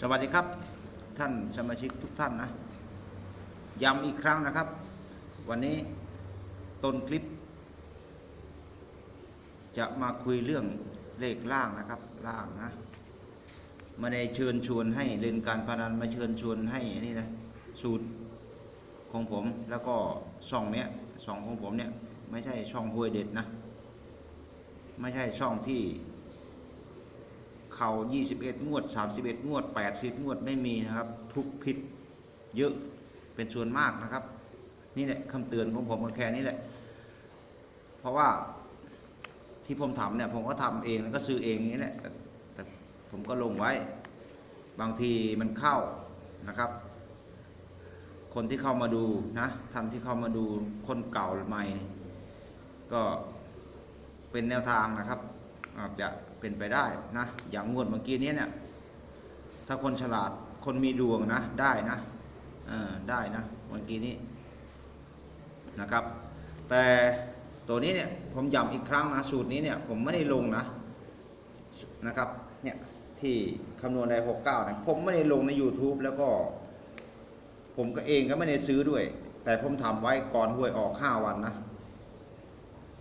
สวัสดีครับท่านสมาชิกทุกท่านนะย้ำอีกครั้งนะครับ วันนี้ต้นคลิป จะมาคุยเรื่องเลขล่างนะครับล่างนะม่ได้เชิญชวนให้เล่นการพนันมาเชิญชวนให้นี่นะสูตรของผมแล้วก็ช่องเนี้ยช่องของผมเนี่ยไม่ใช่ช่องหวยเด็ดนะ ไม่ใช่ช่องที่ เข่า21 งวด 31 งวด 80 งวดไม่มีนะครับ ทุกผิดเยอะเป็นส่วนมากนะครับ นี่แหละคำเตือนของผมก็แค่นี้แหละ เพราะว่าที่ผมทำเนี่ยผมก็ทำเองแล้วก็ซื้อเองนี่แหละแต่แต่ผมก็ลงไว้ บางทีมันเข้านะครับ คนที่เข้ามาดูนะท่านที่เข้ามาดูคนเก่าใหม่ ก็เป็นแนวทางนะครับอาจจะ เป็นไปได้นะอย่างงวดเมื่อกี้นี้เนี่ยถ้าคนฉลาดคนมีดวงนะได้นะออได้นะเมื่อกี้นี้นะครับ แต่ตัวนี้เนี่ยผมย้ำอีกครั้งนะสูตรนี้เนี่ยผมไม่ได้ลงนะนะครับเนี่ยที่คำนวณได้หกเก้าเนี่ยผมไม่ได้ลงใน YouTube แล้วก็ ผมก็เองก็ไม่ได้ซื้อด้วย แต่ผมทำไว้ก่อนหวยออกห้าวันนะ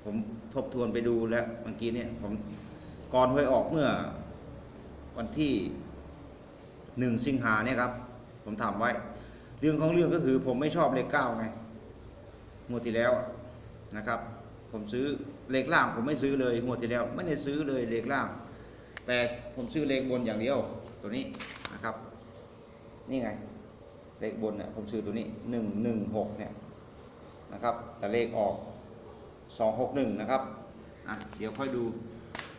ผมทบทวนไปดูแล้วเมื่อกี้เนี่ยผม ก่อนหวยออกเมื่อวันที่หนึ่งสิงหาเนี่ยครับ ผมทำไว้ เรื่องของเรื่องก็คือผมไม่ชอบเลขเก้าไงงวดที่แล้วนะครับ ผมซื้อเลขล่างผมไม่ซื้อเลยงวดที่แล้วไม่ได้ซื้อเลยเลขล่าง แต่ผมซื้อเลขบนอย่างเดียวตัวนี้นะครับ นี่ไง เลขบนเนี่ยผมซื้อตัวนี้หนึ่งหนึ่งหกเนี่ยนะครับ แต่เลขออกสองหกหนึ่งนะครับอะเดี๋ยวค่อยดู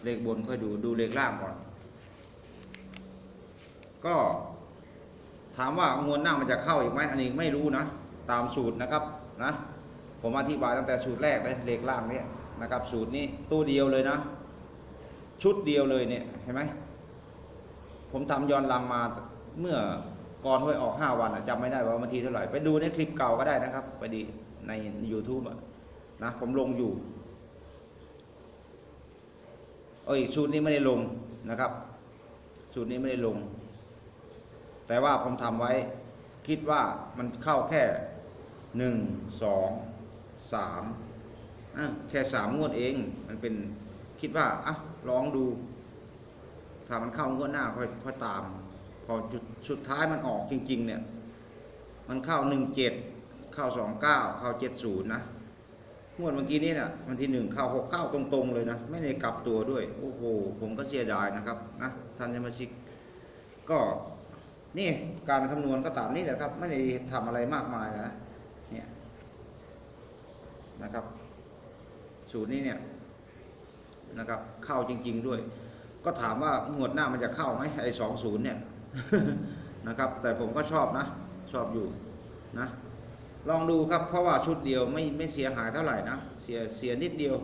เลขบนค่อยดูดูเลขล่างก่อน ก็ถามว่างวดหน้ามันจะเข้าอีกไหมอันนี้ไม่รู้นะ ตามสูตรนะครับนะ ผมอธิบายตั้งแต่สูตรแรกเลยเลขล่างเนี่ยนะครับ สูตรนี้ตู้เดียวเลยนะ ชุดเดียวเลยเนี่ยเห็นไหมผมทำย้อนลังมาเมื่อก่อนห้วยออก 5 วันอะจำไม่ได้ว่าวันที่เท่าไหร่ ไปดูในคลิปเก่าก็ได้นะครับ ไปดีใน YouTube อะนะผมลงอยู่ เอ้ยสูตรนี้ไม่ได้ลงนะครับ สูตรนี้ไม่ได้ลง แต่ว่าผมทำไว้คิดว่ามันเข้าแค่หนึ่งสองสามแค่สามงวดเอง มันเป็นคิดว่าอะลองดู ถ้ามันเข้างวดหน้าค่อยค่อยตาม พอจุดสุดท้ายมันออกจริง ๆ เนี่ย มันเข้าหนึ่งเจ็ดเข้าสองเก้าเข้าเจ็ดศูนย์นะ งวดเมื่อกี้นี้นี่ยวันที่หนึ่งเข้าหกเก้าตรงๆเลยนะ ไม่ได้กลับตัวด้วย โอ้โห ผมก็เสียดายนะครับนะท่านสมาชิก ก็นี่การคำนวณก็ตามนี้แหละครับ ไม่ได้ทำอะไรมากมายนะเนี่ยนะครับ สูตรนี้เนี่ยนะครับ เข้าจริง ๆด้วย ก็ถามว่างวดหน้ามันจะเข้าไหมไอ้สองศูนย์เนี่ยนะครับ แต่ผมก็ชอบนะ ชอบอยู่นะ ลองดูครับ เพราะว่าชุดเดียวไม่ไม่เสียหายเท่าไหร่นะเสียเสียนิดเดียว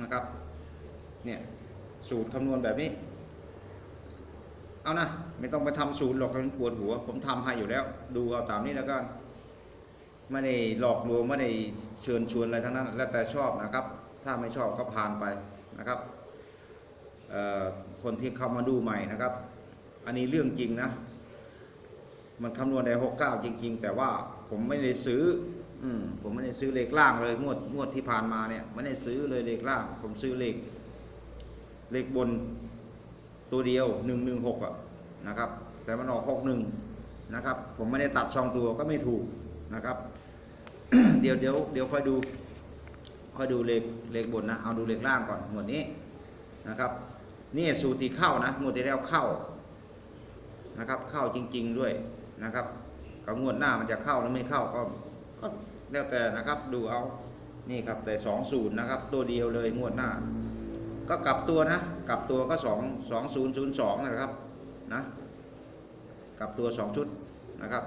นะครับเนี่ยสูตรคำนวณแบบนี้ เอานะไม่ต้องไปทำสูตรหรอกมันปวดหัว ผมทำให้อยู่แล้ว ดูเอาตามนี้แล้วก็ไม่ได้หลอกลวงไม่ได้เชิญชวนอะไรทั้งนั้น แล้วแต่ชอบนะครับ ถ้าไม่ชอบก็ผ่านไปนะครับคนที่เข้ามาดูใหม่นะครับ อันนี้เรื่องจริงนะ มันคำนวณได้หกเก้าจริง ๆ แต่ว่าผมไม่ได้ซื้อ อืมผมไม่ได้ซื้อเลขล่างเลยงวดงวดที่ผ่านมาเนี่ยไม่ได้ซื้อเลยเลขล่าง ผมซื้อเลข เลขบนตัวเดียวหนึ่งหนึ่งหกอะนะครับ แต่มันออกหกหนึ่งนะครับ ผมไม่ได้ตัดสองตัวก็ไม่ถูกนะครับ เดี๋ยวเดี๋ยวเดี๋ยวค่อยดูค่อยดูเลขเลขบนนะเอาดูเลขล่างก่อนงวดนี้นะครับนี่สูตรที่เข้านะงวดที่แล้วเข้านะครับ เข้าจริง ๆ ด้วย นะครับก็งวดหน้ามันจะเข้าหรือไม่เข้าก็ก็แล้วแต่นะครับดูเอานี่ครับแต่สองศูนย์นะครับตัวเดียวเลยงวดหน้า ก็กลับตัวนะ กลับตัวก็สองสองศูนย์ศูนย์สองนะครับนะกลับตัวสองชุดนะครับ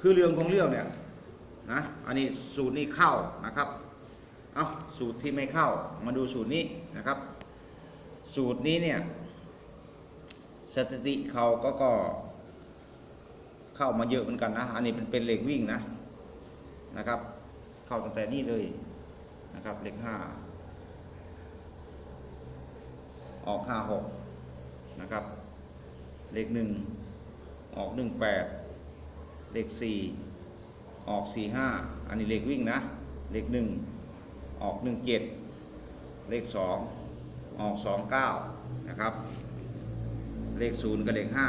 คือเรื่องของเรื่องเนี่ยนะอันนี้สูตรนี้เข้านะครับเอาสูตรที่ไม่เข้ามาดูสูตรนี้นะครับ สูตรนี้เนี่ยสถิติเขาก็ก็ เข้ามาเยอะเหมือนกันนะ อันนี้เป็นเป็นเหล็กวิ่งนะนะครับ เข้าตั้งแต่นี่เลยนะครับเหล็กห้าออกห้าหกนะครับเหลขหนึ่งออกหนึ่งแปดเหลขสี่ออกสี่ห้าอันนี้เหลขวิ่งนะเหลขหนึ่งออกหนึ่งเจ็ดเลขสองออกสองเก้านะครับ เลขศูนย์กับเลขห้า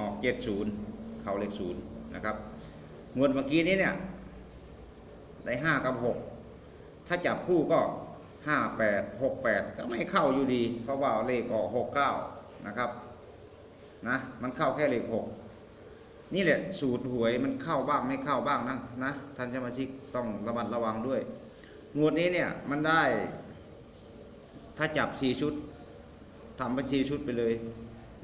ออกเจ็ดศูนย์เข้าเลขศูนย์นะครับงวดเมื่อกี้นี้เนี่ยได้ห้ากับหกถ้าจับคู่ก็ห้าแปดหกแปดก็ไม่เข้าอยู่ดี เพราะว่าเลขออกหกเก้านะครับนะมันเข้าแค่เลขหกนี่แหละสูตรหวยมันเข้าบ้างไม่เข้าบ้างนะนะท่านสมาชิกต้องระมัดระวังด้วยงวดนี้เนี่ยมันได้ถ้าจับสี่ชุดทำบัญชีชุดไปเลย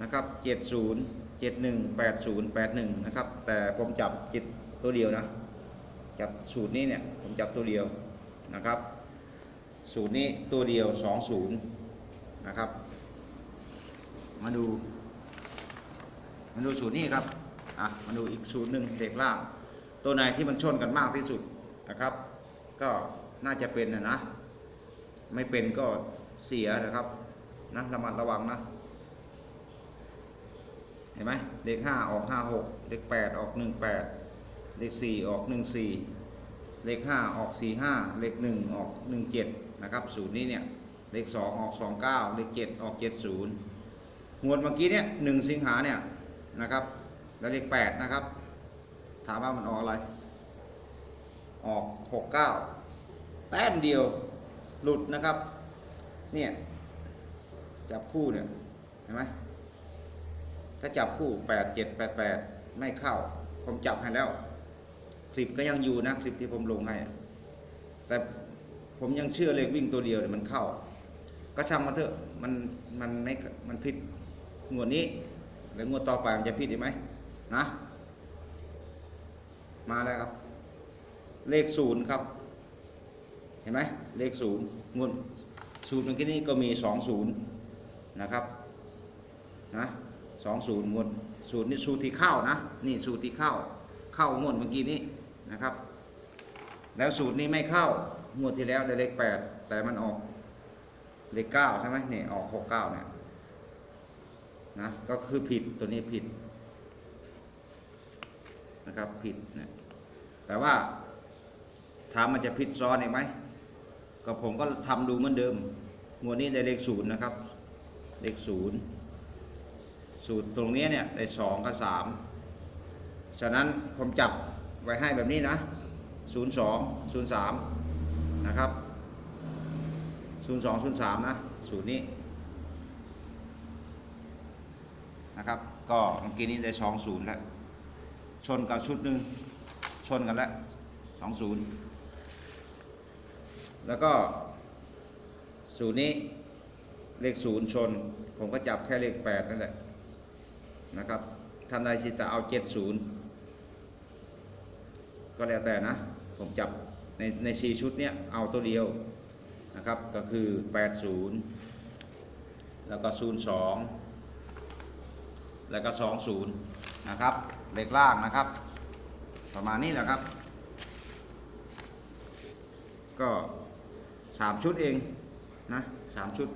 นะครับเจ็ดศูนย์เจ็ดหนึ่งแปดศูนย์แปดหนึ่งนะครับ แต่ผมจับจิตตัวเดียวนะ จับสูตรนี้เนี่ย ผมจับตัวเดียวนะครับ สูตรนี้ตัวเดียวสองศูนย์นะครับ มาดู มาดูสูตรนี้ครับ อะ มาดูอีกสูตรหนึ่งเด็กล่าง ตัวไหนที่มันชนกันมากที่สุดนะครับ ก็น่าจะเป็นนะนะ ไม่เป็นก็เสียนะครับ นะระมัดระวังนะ เห็นไหมเลขห้าออกห้าหกเลขแปดออกหนึ่งแปดเลขสี่ออกหนึ่งสี่เลขห้าออกสี่ห้าเลขหนึ่งออกหนึ่งเจ็ดนะครับสูตรนี้เนี่ยเลขสองออกสองเก้าเลขเจ็ดออกเจ็ดศูนย์งวดเมื่อกี้เนี่ยหนึ่งสิงหาเนี่ยนะครับแล้วเลขแปดนะครับ ถามว่ามันออกอะไร ออกหกเก้าแต้มเดียวหลุดนะครับ เนี่ย จับคู่เนี่ย เห็นไหม ถ้าจับคู่8 7 8 8ไม่เข้า ผมจับให้แล้ว คลิปก็ยังอยู่นะคลิปที่ผมลงให้ แต่ผมยังเชื่อเลขวิ่งตัวเดียวเนี่ยมันเข้า ก็ช่างมาเถอะมันมันไม่มันผิดงวดนี้แล้วงวดต่อไปมันจะผิดอีกไหมนะ มาแล้วครับ เลขศูนย์ครับ เห็นไหมเลขศูนย์งวดศูนย์เมื่อกี้นี้ก็มีสองศูนย์นะครับนะ สองศูนย์งวดศูนย์นี่สูตรที่เข้านะนี่สูตรที่เข้าเข้างวดเมื่อกี้นี้นะครับ แล้วสูตรนี้ไม่เข้างวดที่แล้วได้เลขแปดแต่มันออกเลขเก้าใช่ไหมนี่ออกหกเก้าเนี่ยนะก็คือผิดตัวนี้ผิดนะครับผิดเนี่ยแต่ว่าถามมันจะผิดซ้อนอีกไหมก็ผมก็ทำดูเหมือนเดิมงวดนี้ได้เลขศูนย์นะครับ เลขศูนย์ สูตรตรงนี้เนี่ยได้สองกับสามฉะนั้นผมจับไว้ให้แบบนี้นะศูนย์สองศูนย์สามนะครับศูนย์สองศูนย์สามนะสูตรนี้นะครับ ก็เมื่อกี้นี้ได้สองศูนย์แล้ว ชนกับชุดหนึ่งชนกันแล้วสองศูนย์แล้วก็สูตรนี้เลขศูนย์ชน ผมก็จับแค่เลขแปดนั่นแหละ นะครับท่านใดที่จะเอา70ก็แล้วแต่นะ ผมจับในใน4ชุดเนี้ยเอาตัวเดียวนะครับก็คือ 80 แล้วก็ 02 แล้วก็ 20 นะครับเลขล่างนะครับ ประมาณนี้แหละครับ ก็ 3 ชุดเองนะ3ชุด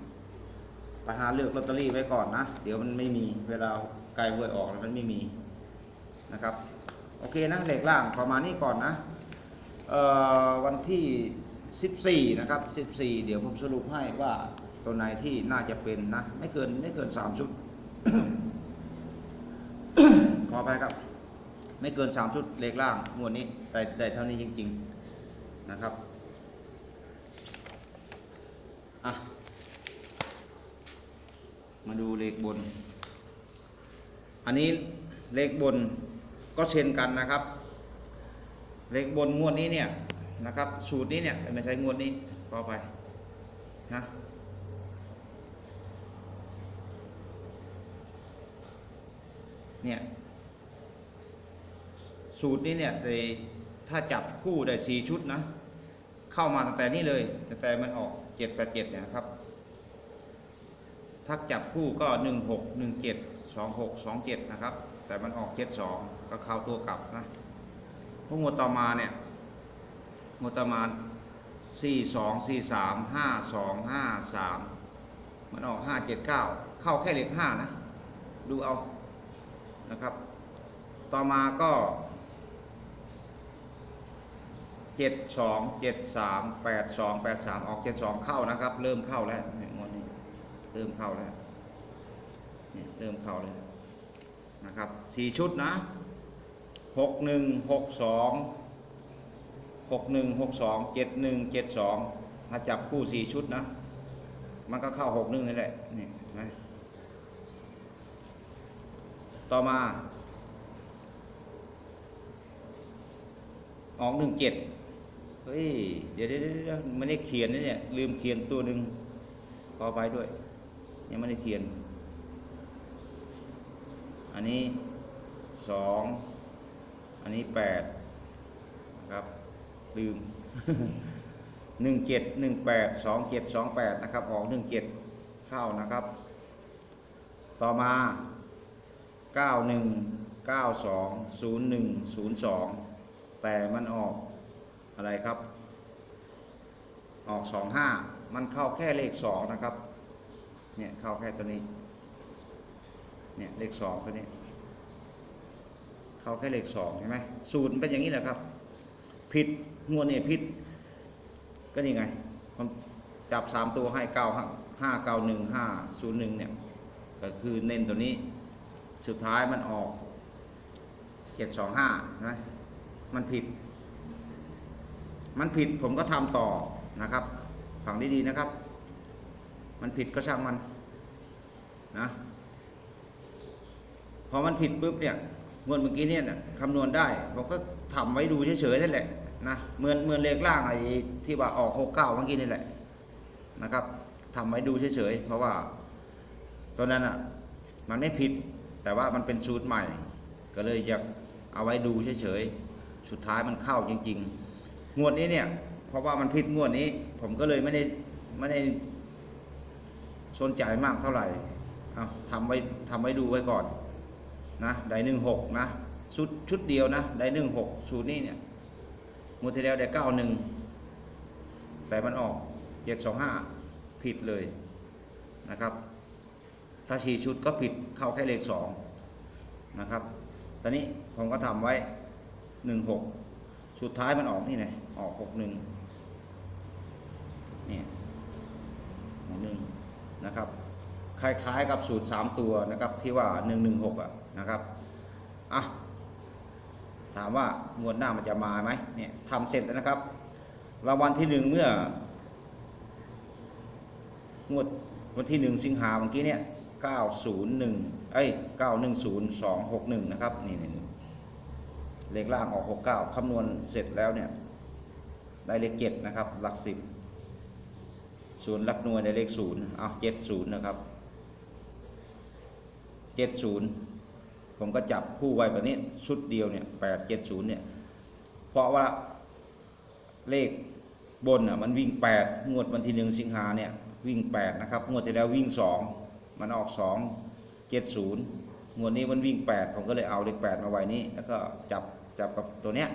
ไปหาเลือกลอตเตอรี่ไว้ก่อนนะ เดี๋ยวมันไม่มีเวลา ไกลหวยออกมันไม่มีนะครับโอเคนะเหล็กล่างประมาณนี้ก่อนนะวันที่ 14 นะครับ 14 เดี๋ยวผมสรุปให้ว่าตัวไหนที่น่าจะเป็นนะ ไม่เกินไม่เกิน 3 ชุด ขอไปครับ ไม่เกิน 3 ชุดเหล็กล่างงวดนี้ แต่แต่เท่านี้จริง ๆนะครับอะมาดูเลขบน อันนี้เลขบนก็เช่นกันนะครับ เลขบนงวดนี้เนี่ยนะครับ สูตรนี้เนี่ยไม่ใช่งวดนี้ต่อไปนะเนี่ยสูตรนี้เนี่ยถ้าจับคู่ได้สี่ชุดนะเข้ามาตั้งแต่นี้เลยตั้งแต่มันออกเจ็ดแปดเจ็ดเนี่ยนะครับถ้าจับคู่ก็1 6 1 7 2 6 2 7 นะครับ แต่มันออก 7 2 ก็เข้าตัวกลับนะพวกงวดต่อมาเนี่ยงวดต่อมา 4 2 4 3 5 2 5 3 มันออก 5 7 9 เข้าแค่เลขห้านะ ดูเอานะครับ ต่อมาก็เจ็ดสองเจ็ดสามแปดสองแปดสามออกเจ็ดสองเข้านะครับ เริ่มเข้าแล้วเงวดนี้เริ่มเข้าแล้ว เนี่ยเริ่มเข้าแล้วนะครับสี่ชุดนะหกหนึ่งหกสองหกหนึ่งหกสองเจ็ดหนึ่งเจ็ดสองถ้าจับคู่สี่ชุดนะ มันก็เข้าหกหนึ่งนี่แหละนี่นไหมต่อมา ออกหนึ่งเจ็ดเฮ้ยเดี๋ยวเดี๋ยวเดี๋ยวไม่ได้เขียนนะเนี่ย ลืมเขียนตัวหนึ่งขอไปด้วย ยังไม่ได้เขียน อันนี้สองอันนี้แปดนะครับลืมหนึ่งเจ็ดหนึ่งแปดสองเจ็ดสองแปดนะครับออกหนึ่งเจ็ดเข้านะครับ ต่อมาเก้าหนึ่งเก้าสองศูนย์หนึ่งศูนย์สองแต่มันออกอะไรครับ ออกสองห้ามันเข้าแค่เลขสองนะครับ เนี่ยเข้าแค่ตัวนี้ เนี่ยเลขสองตัวนี้ เขาแค่เลขสองใช่ไหมสูตรมันเป็นอย่างนี้แหละครับ ผิดงวดเนี่ยผิด ก็นี่ไงผมจับสามตัวให้เก้าห้าเก้าหนึ่งห้าศูนย์หนึ่งเนี่ยก็คือเน้นตัวนี้ สุดท้ายมันออกเจ็ดสองห้านะมันผิด มันผิดผมก็ทำต่อนะครับฟังดีๆนะครับ มันผิดก็ช่างมันนะ พอมันผิดปุ๊บเนี่ยงวดเมื่อกี้เนี่ยคำนวณได้ผมก็ทำไว้ดูเฉยๆนั่นแหละนะเหมือนเหมือนเลขล่างไอ้ที่ว่าออกหกเก้าเมื่อกี้นี่แหละนะครับทำไว้ดูเฉยๆเพราะว่าตัวนั้นอะมันไม่ผิดแต่ว่ามันเป็นสูตรใหม่ ก็เลยอยากเอาไว้ดูเฉยๆสุดท้ายมันเข้าจริง ๆ งวดนี้เนี่ยเพราะว่ามันผิดงวดนี้ ผมก็เลยไม่ได้ไม่ได้สนใจมากเท่าไหร่เอาทำไว้ทำไว้ดูไว้ก่อน นะได้หนึ่งหกนะชุดชุดเดียวนะได้หนึ่งหกสูตรนี้เนี่ยงวดที่แล้วได้เก้าหนึ่งแต่มันออกเจ็ดสองห้าผิดเลยนะครับ ถ้าฉีชุดก็ผิดเข้าแค่เลขสองนะครับ ตอนนี้ผมก็ทำไว้หนึ่งหกสุดท้ายมันออกนี่ไงออกหกหนึ่งเนี่ยหกหนึ่งนะครับ คล้ายๆกับสูตร3ตัวนะครับที่ว่า116อะ นะครับอะถามว่างวดหน้ามันจะมาไหมเนี่ยทำเสร็จแล้วนะครับรางวัลที่หนึ่งเมื่องวดวันที่หนึ่งสิงหาเมื่อกี้เนี่ย901เอ้ย910261นะครับนี่นี่เลขล่างออก69คำนวณเสร็จแล้วเนี่ยได้เลข7นะครับหลัก10ศูนย์หลักหน่วยได้เลข0เอา70นะครับเจ็ดศูนย์ ผมก็จับคู่ไว้แบบนี้ชุดเดียวเนี่ยแปดเจ็ดศูนย์เนี่ยเพราะว่าเลขบนอะมันวิ่งแปดงวดวันที่หนึ่งสิงหาเนี่ยวิ่งแปดนะครับ งวดที่แล้ววิ่งสองมันออกสองเจ็ดศูนย์งวดนี้มันวิ่งแปดผมก็เลยเอาเลขแปดมาไว้นี้ แล้วก็จับจับกับตัวเนี้ย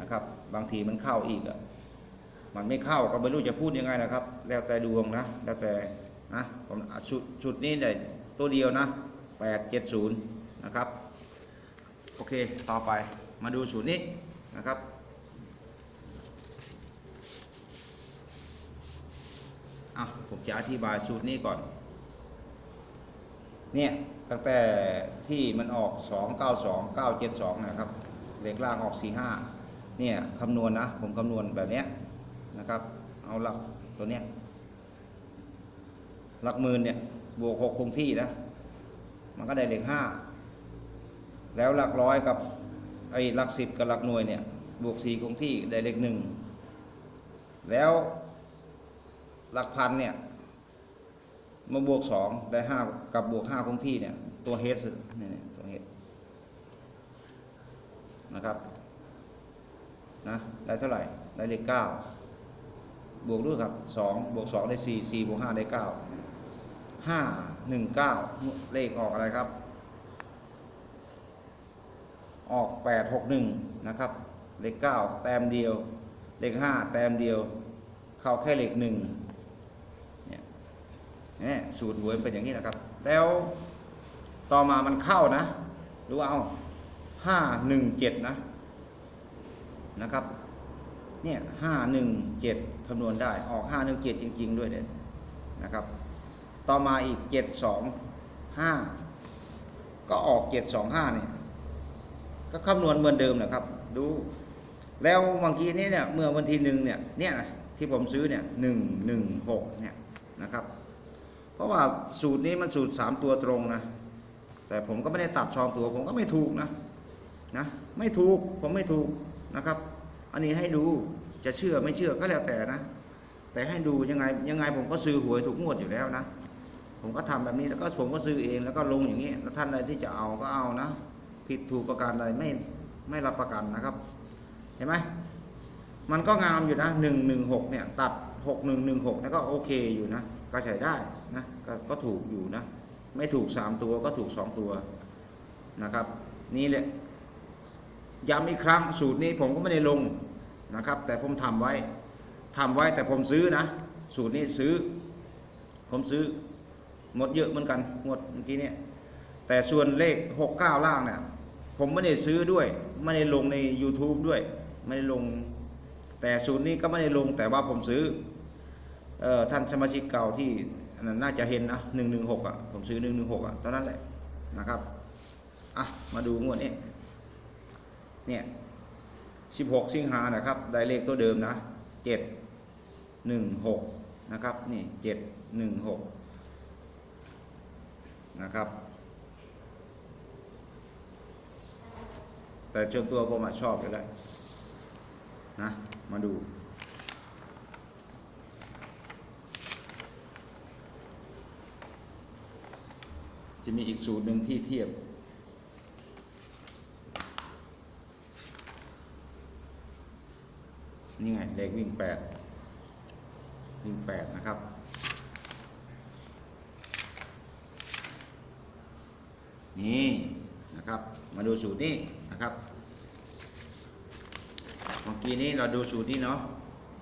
นะครับ บางทีมันเข้าอีกอะมันไม่เข้าก็ไม่รู้จะพูดยังไงนะครับ แล้วแต่ดวงนะ แล้วแต่นะผมชุดชุดนี้เนี่ยตัวเดียวนะ 870 นะครับ โอเค ต่อไปมาดูสูตรนี้นะครับ อะ ผมจะอธิบายสูตรนี้ก่อน เนี่ย ตั้งแต่ที่มันออก 292 972 นะครับ เลขล่างออก 45 เนี่ย คำนวณนะผมคำนวณแบบเนี้ยนะครับ เอาหลักตัวเนี้ยหลักหมื่นเนี่ย บวก 6 คงที่นะ มันก็ได้เลขห้า แล้วหลักร้อยกับไอ้หลักสิบกับหลักหน่วยเนี่ยบวกสี่คงที่ได้เลขหนึ่งแล้วหลักพันเนี่ยมาบวกสองได้ห้ากับบวกห้าคงที่เนี่ยตัวเฮดเนี่ยเนี่ยตัวเฮดนะครับนะได้เท่าไหร่ได้เลขเก้าบวกด้วยครับสองบวกสองได้สี่สี่บวกห้าได้เก้าห้าหนึ่งเก้าเลขออกอะไรครับ ออกแปดหกหนึ่งนะครับ เลขเก้าแต้มเดียว เลขห้าแต้มเดียว เข้าแค่เลขหนึ่งเนี่ยนี่สูตรหวยเป็นอย่างนี้นะครับ แล้วต่อมามันเข้านะรือว่าเอาห้าหนึ่งเจ็ดนะ นะครับ เนี่ยห้าหนึ่งเจ็ดคำนวณได้ ออกห้าหนึ่งเจ็ดจริง ๆ ด้วยเนี่ยนะครับ ต่อมาอีกเจ็ดสองห้าก็ออกเจ็ดสองห้าเนี่ย ก็คำนวณเหมือนเดิมนะครับ ดู แล้วบางทีนี้เนี่ยเมื่อวันที่หนึ่งเนี่ยเนี่ยนะที่ผมซื้อเนี่ยหนึ่งหนึ่งหกเนี่ยนะครับ เพราะว่าสูตรนี้มันสูตรสามตัวตรงนะ แต่ผมก็ไม่ได้ตัดชองตัว ผมก็ไม่ถูกนะนะไม่ถูกผมไม่ถูกนะครับ อันนี้ให้ดูจะเชื่อไม่เชื่อก็แล้วแต่นะ แต่ให้ดูยังไงยังไงผมก็ซื้อหวยถูกงวดอยู่แล้วนะ ผมก็ทำแบบนี้แล้วก็ผมก็ซื้อเองแล้วก็ลงอย่างนี้แล้วท่านใดที่จะเอาก็เอานะ ผิดถูกประการใดไม่ไม่รับประกันนะครับ เห็นไหมมันก็งามอยู่นะหนึ่งหนึ่งหกเนี่ยตัดหกหนึ่งหนึ่งหกนี่ก็โอเคอยู่นะก็ใช้ได้นะกก็ถูกอยู่นะ ไม่ถูกสามตัวก็ถูกสองตัวนะครับ นี่แหละย้ำอีกครั้งสูตรนี้ผมก็ไม่ได้ลงนะครับ แต่ผมทำไว้ทำไว้แต่ผมซื้อนะ สูตรนี้ซื้อ ผมซื้อหมดเยอะเหมือนกันงวดเมื่อกี้เนี่ยแต่ส่วนเลขหกเก้าล่างเนี่ย ผมไม่ได้ซื้อด้วย ไม่ได้ลงใน YouTube ด้วย ไม่ได้ลง แต่สูตรนี้ก็ไม่ได้ลงแต่ว่าผมซื้อเออท่านสมาชิกเก่าที่น,น,น่าจะเห็นนะหนึ่งหนึ่งหกอะ ผมซื้อหนึ่งหนึ่งหกอะตอนนั้นแหละนะครับ อะ มาดูงวดนี้ เนี่ยสิบหกสิงหานะครับ ได้เลขตัวเดิมนะเจ็ดหนึ่งหกนะครับ นี่เจ็ดหนึ่งหกนะครับ แต่จนตัวผมชอบอยู่แล้วนะมาดู จะมีอีกสูตรหนึ่งที่เทียบ นี่ไงเลขวิ่งแปดวิ่งแปดนะครับนี่ นะครับ มาดูสูตรนี้นะครับเมื่อกี้นี้เราดูสูตรนี้เนาะ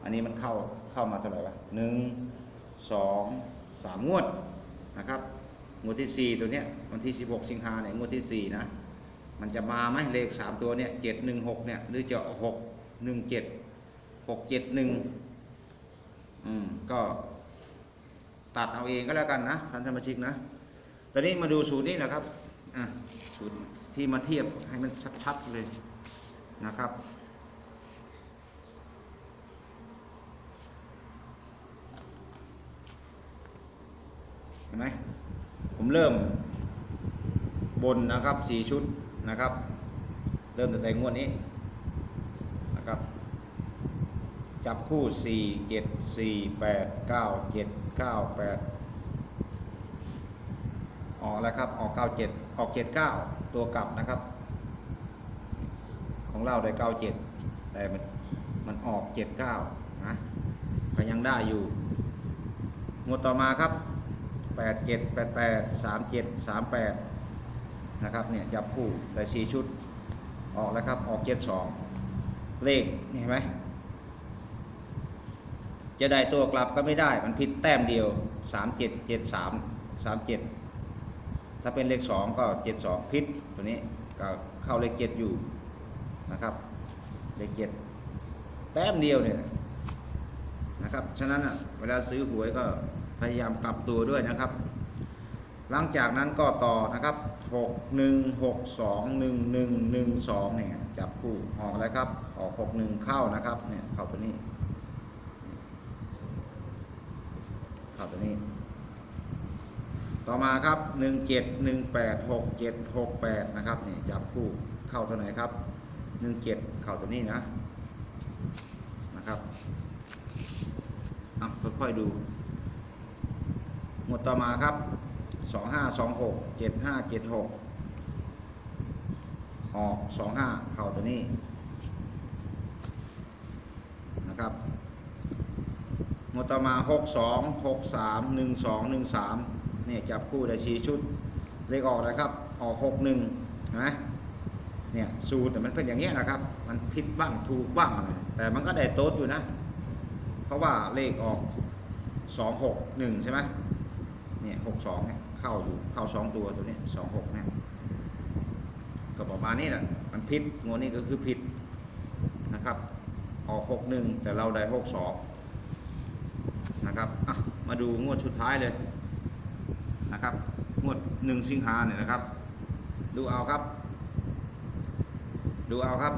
อันนี้มันเข้าเข้ามาเท่าไหร่วะหนึ่งสองสามงวดนะครับงวดที่สี่ตัวเนี้ยวันที่สิบหกสิงหาเนี่ยงวดที่สี่นะ มันจะมาไหมเลขสามตัวเนี่ยเจ็ดหนึ่งหกเนี่ยหรือจะหกหนึ่งเจ็ดหกเจ็ดหนึ่งอืมก็ตัดเอาเองก็แล้วกันนะท่านสมาชิกนะตอนนี้มาดูสูตรนี้นะครับ อะจุดที่มาเทียบให้มันชัดๆเลยนะครับ เห็นไหมผมเริ่มบนนะครับสี่ชุดนะครับ เริ่มตั้งแต่งวดนี้นะครับ จับคู่ 4 7 4 8 9 7 9 8 ออกแล้วครับ ออก 97 ออก 79 ตัวกลับนะครับ ของเราได้ 97 แต่มันมันออก 79 นะ ก็ยังได้อยู่งวดต่อมาครับ 87 88 37 38 นะครับเนี่ยจับคู่แต่4ชุด ออกแล้วครับ ออก 72 เลขเห็นไหมจะได้ตัวกลับก็ไม่ได้ มันผิดแต้มเดียว 3773 37 ถ้าเป็นเลขสองก็เจ็ดสองผิดตัวนี้ก็เข้าเลขเจ็ดอยู่นะครับเลขเจ็ดแต้มเดียวเนี่ยนะครับฉะนั้นเวลาซื้อหวยก็พยายามกลับตัวด้วยนะครับ หลังจากนั้นก็ต่อนะครับหกหนึ่งหกสองหนึ่งหนึ่งหนึ่งสองเนี่ยจับคู่ออกแล้วครับออกหกหนึ่งเข้านะครับเนี่ยเข้าตัวนี้เข้าตัวนี้ ต่อมาครับ 17 18 67 68 นะครับนี่จับคู่เข้าตัวไหนครับ 17 เข้าตัวนี้นะนะครับอะค่อยๆดู หมดต่อมาครับ 2526 7576 ออก 25 เข้าตัวนี้นะครับหมดต่อมา 62 63 12 13 เนี่ยจับคู่ได้ชี้ชุดเลขออกแล้วครับ ออกหกหนึ่งนะเนี่ยสูตรมันเป็นอย่างเงี้ยนะครับ มันผิดบ้างถูกบ้างอะไรแต่มันก็ได้โต๊ดอยู่นะ เพราะว่าเลขออกสองหกหนึ่งใช่ไหมเนี่ยหกสองเนี่ยเข้าอยู่เข้าสองตัวตัวนี้สองหกเนี่ยก็ประมาณนี้แหละมันผิดงวดนี้ก็คือผิดนะครับ ออกหกหนึ่งแต่เราได้หกสองนะครับอะมาดูงวดสุดท้ายเลย นะครับงวดหนึ่งสิงหาเนี่ยนะครับ ดูเอาครับ ดูเอาครับ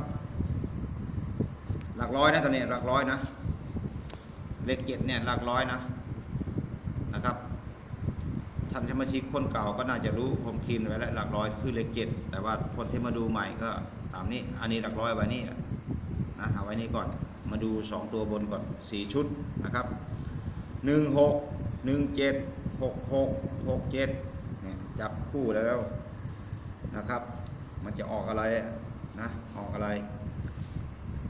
หลักร้อยนะตอนนี้หลักร้อยนะเลขเจ็ดเนี่ยหลักร้อยนะนะครับท่านสมาชิกคนเก่าก็น่าจะรู้ผมคีนไว้แล้วหลักร้อยคือเลขเจ็ดแต่ว่าคนที่มาดูใหม่ก็ตามนี้อันนี้หลักร้อยไว้นี่นะเอาไว้นี่ก่อนมาดูสองตัวบนก่อนสี่ชุดนะครับหนึ่ง หกหกหกหกเจ็ดเนี่ยจับคู่แล้วนะครับ มันจะออกอะไรนะออกอะไร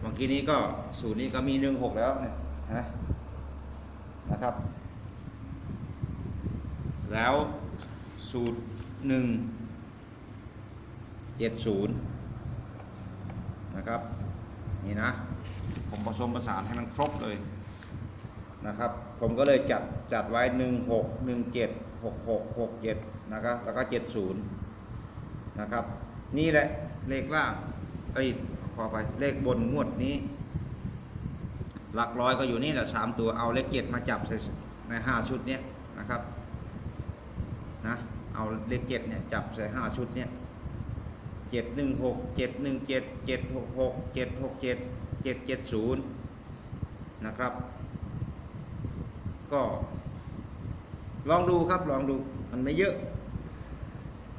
เมื่อกี้นี้ก็สูตรนี้ก็มีหนึ่งหกแล้วเนี่ยนะนะครับ แล้วสูตรหนึ่งเจ็ดศูนย์นะครับ นี่นะ ผมผสมประสานให้มันครบเลย นะครับ ผมก็เลยจัดจัดไว้หนึ่งหกหนึ่งเจ็ดหกหกหกเจ็ดนะครับแล้วก็เจ็ดศูนย์นะครับ นี่แหละเลขล่างเอ้ขอไปเลขบนงวดนี้ หลักร้อยก็อยู่นี่แหละสามตัวเอาเลขเจ็ดมาจับใส่ในห้าชุดเนี้ยนะครับนะเอาเลขเจ็ดเนี่ยจับใส่ห้าชุดเนี่ยเจ็ดหนึ่งหกเจ็ดหนึ่งเจ็ดเจ็ดหกหกเจ็ดหกเจ็ดเจ็ดเจ็ดศูนย์นะครับ ก็ ลองดูครับลองดูมันไม่เยอะ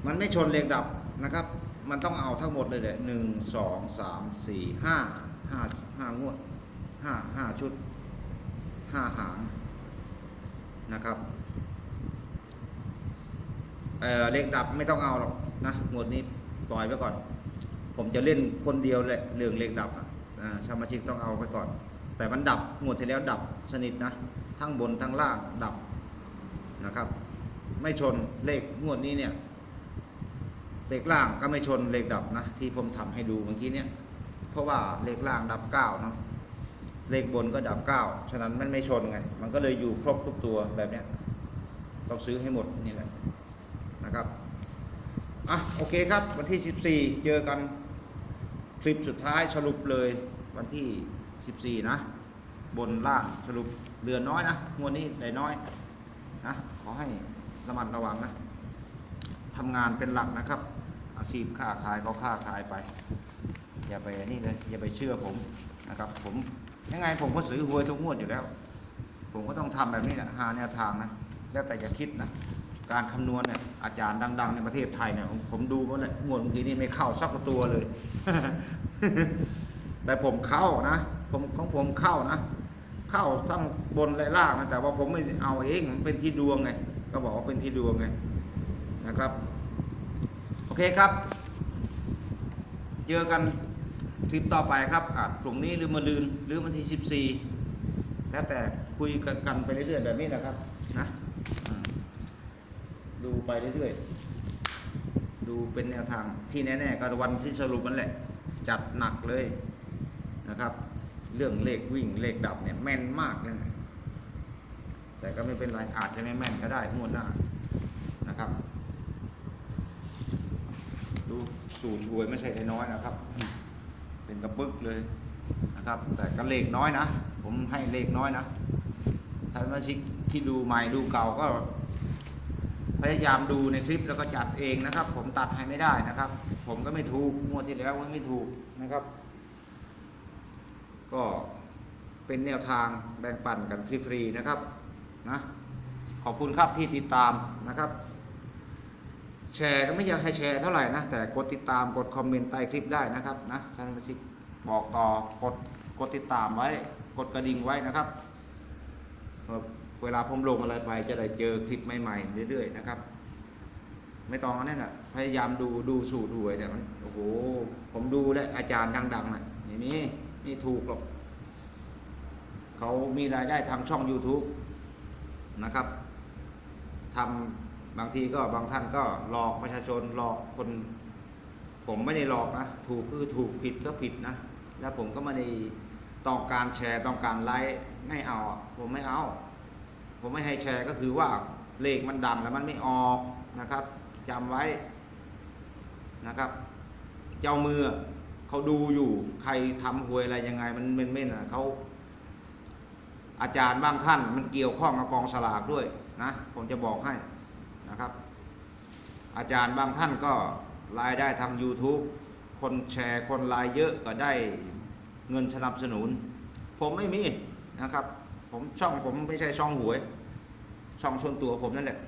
มันไม่ชนเลขดับนะครับ มันต้องเอาทั้งหมดเลยแหละหนึ่งสองสามสี่ห้าห้าห้างวดห้าห้าชุดห้าหางนะครับเออเลขดับไม่ต้องเอาหรอกนะหมวดนี้ปล่อยไว้ก่อน ผมจะเล่นคนเดียวแหละเรื่องเลขดับอ่าสมาชิกต้องเอาไว้ก่อน แต่มันดับหมวดที่แล้วดับสนิทนะ ทั้งบนทั้งล่างดับนะครับ ไม่ชนเลขงวดนี้เนี่ยเลขล่างก็ไม่ชนเลขดับนะที่ผมทำให้ดูเมื่อกี้เนี่ยเพราะว่าเลขล่างดับเก้าเนาะเลขบนก็ดับเก้าฉะนั้นมันไม่ชนไงมันก็เลยอยู่ครบทุกตัวแบบเนี้ยต้องซื้อให้หมดนี่แหละนะครับอะโอเคครับ วันที่ 14 เจอกันคลิปสุดท้ายสรุปเลยวันที่ 14 นะ บนล่างสรุป เรือน้อยนะงวดนี้ได้น้อยนะขอให้ระมัดระวังนะทำงานเป็นหลักนะครับ อาชีพค้าขายก็ค้าขายไป อย่าไปนี่เลยอย่าไปเชื่อผมนะครับ ผมยังไงผมก็ซื้อหวยทุกงวดอยู่แล้ว ผมก็ต้องทำแบบนี้นะหาแนวทางนะแล้วแต่จะคิดนะการคำนวณเนี่ยอาจารย์ดัง ๆ ในประเทศไทยเนี่ยผมดูมาแล้วงวดเมื่อกี้นี่ไม่เข้าสักตัวเลย แต่ผมเข้านะผมของผมเข้านะ เข้าทั้งบนและล่างนะแต่ว่าผมไม่เอาเองมันเป็นที่ดวงไงก็บอกว่าเป็นที่ดวงไงนะครับ โอเคครับ เจอกันคลิปต่อไปครับอาจพรุ่งนี้หรือมะรืนหรือวันที่ 14 แล้วแต่คุยกันไปเรื่อยๆแบบนี้นะครับนะดูไปเรื่อยๆ ดูเป็นแนวทางที่แน่ๆก็วันที่สรุปมันแหละ จัดหนักเลยนะครับ เรื่องเลขวิ่งเลขดับเนี่ยแม่นมากเลยนะแต่ก็ไม่เป็นไรอาจจะไม่แม่นก็ได้งวดหน้านะครับ ดูสูตรหวยไม่ใช่น้อยนะครับ เป็นกระปึกเลยนะครับ แต่ก็เลขน้อยนะ ผมให้เลขน้อยนะท่านสมาชิกที่ดูใหม่ดูเก่าก็ พยายามดูในคลิปแล้วก็จัดเองนะครับ ผมตัดให้ไม่ได้นะครับ ผมก็ไม่ถูกงวดที่แล้วก็ไม่ถูกนะครับ ก็เป็นแนวทางแบ่งปันกันฟรีๆนะครับนะขอบคุณครับที่ติดตามนะครับ แชร์ก็ไม่อยากให้แชร์เท่าไหร่นะแต่กดติดตามกดคอมเมนต์ใต้คลิปได้นะครับนะท่านสมาชิกบอกต่อกดกดติดตามไว้กดกระดิ่งไว้นะครับเวลาผมลงอะไรไปจะได้เจอคลิปใหม่ๆเรื่อยๆนะครับ ไม่ต้องอันนั้นอะพยายามดูดูสูตรหวยเนี่ยมันโอ้โหผมดูและอาจารย์ดังๆน่ะนี่นี่ นี่ถูกหรอก เขามีรายได้ทางช่อง YouTube นะครับทำบางทีก็บางท่านก็หลอกประชาชนหลอกคน ผมไม่ได้หลอกนะ ถูกคือถูกผิดก็ผิดนะ แล้วผมก็ไม่ได้ต้องการแชร์ต้องการไลค์ไม่เอา ผมไม่เอา ผมไม่ให้แชร์ก็คือว่าเลขมันดังแล้วมันไม่ออกนะครับจำไว้นะครับ เจ้ามือ เขาดูอยู่ใครทำหวยอะไรยังไง มันเม่นๆอะเขาอาจารย์บางท่านมันเกี่ยวข้องกับกองสลากด้วยนะผมจะบอกให้นะครับ อาจารย์บางท่านก็รายได้ทาง YouTube คนแชร์คนไลน์เยอะก็ได้เงินสนับสนุน ผมไม่มีนะครับ ผมช่องผมไม่ใช่ช่องหวย ช่องชนตัวผมนั่นแหละ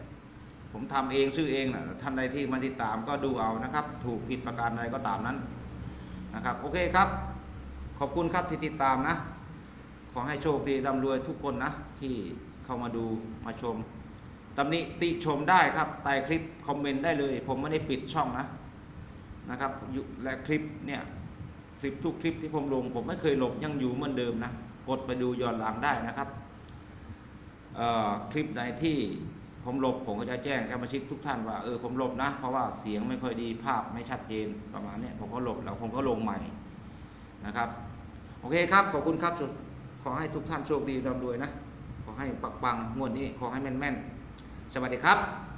ผมทำเองชื่อเองนะท่านใดที่มาติดตามก็ดูเอานะครับ ถูกผิดประการใดก็ตามนั้น นะครับโอเคครับ ขอบคุณครับที่ติดตามนะ ขอให้โชคดีร่ำรวยทุกคนนะ ที่เข้ามาดูมาชมตำหนิติชมได้ครับใต้คลิปคอมเมนต์ได้เลย ผมไม่ได้ปิดช่องนะนะครับและคลิปเนี่ยคลิปทุกคลิปที่ผมลง ผมไม่เคยลบยังอยู่เหมือนเดิมนะ กดไปดูย้อนหลังได้นะครับคลิปไหนที่ ผมลบผมก็จะแจ้งสมาชิกทุกท่านว่าเออผมลบนะ เพราะว่าเสียงไม่ค่อยดีภาพไม่ชัดเจนประมาณนี้ผมก็ลบแล้วผมก็ลงใหม่นะครับโอเคครับขอบคุณครับขอให้ทุกท่านโชคดีร่ำรวยนะขอให้ปักปังงวดนี้ขอให้แม่นๆ สวัสดีครับ